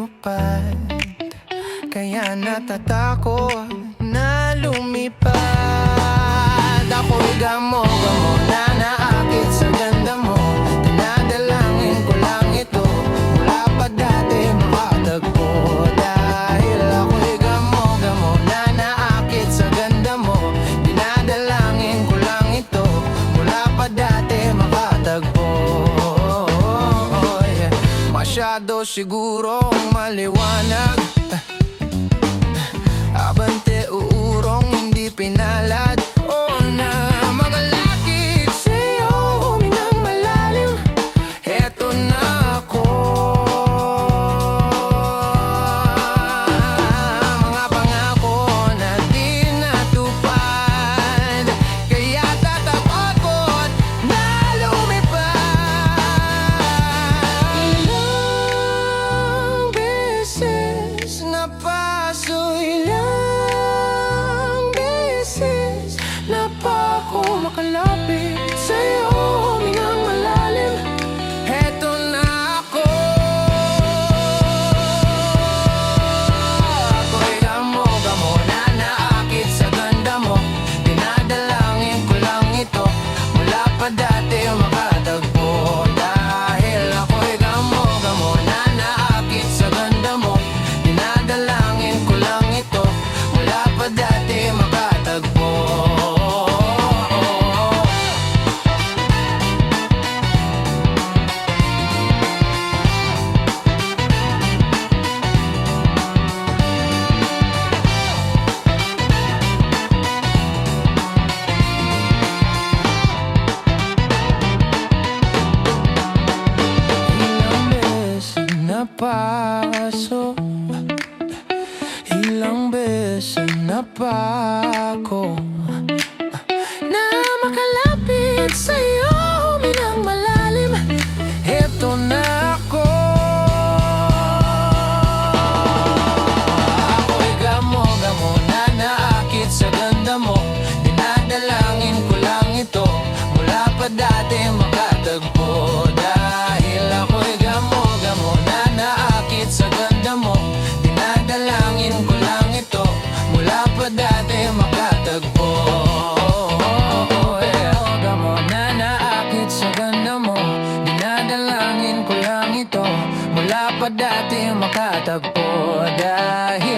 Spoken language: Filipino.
matupad Kaya natatakot na lumipad. Ako'y gamo, gamo Masyado sigurong maliwanag makalapit Sa'yo humingang malalim. Na ako. Ako'y na naakit sa ganda mo? Dinadalangin ko lang ito. Mula pa dati makatagpo paso Ilang beses na pa ako dati makatagpo. Yeah. Gamo na naakit sa ganda mo. Dinadalangin ko lang ito. Mula pa dati makatagpo. Dahil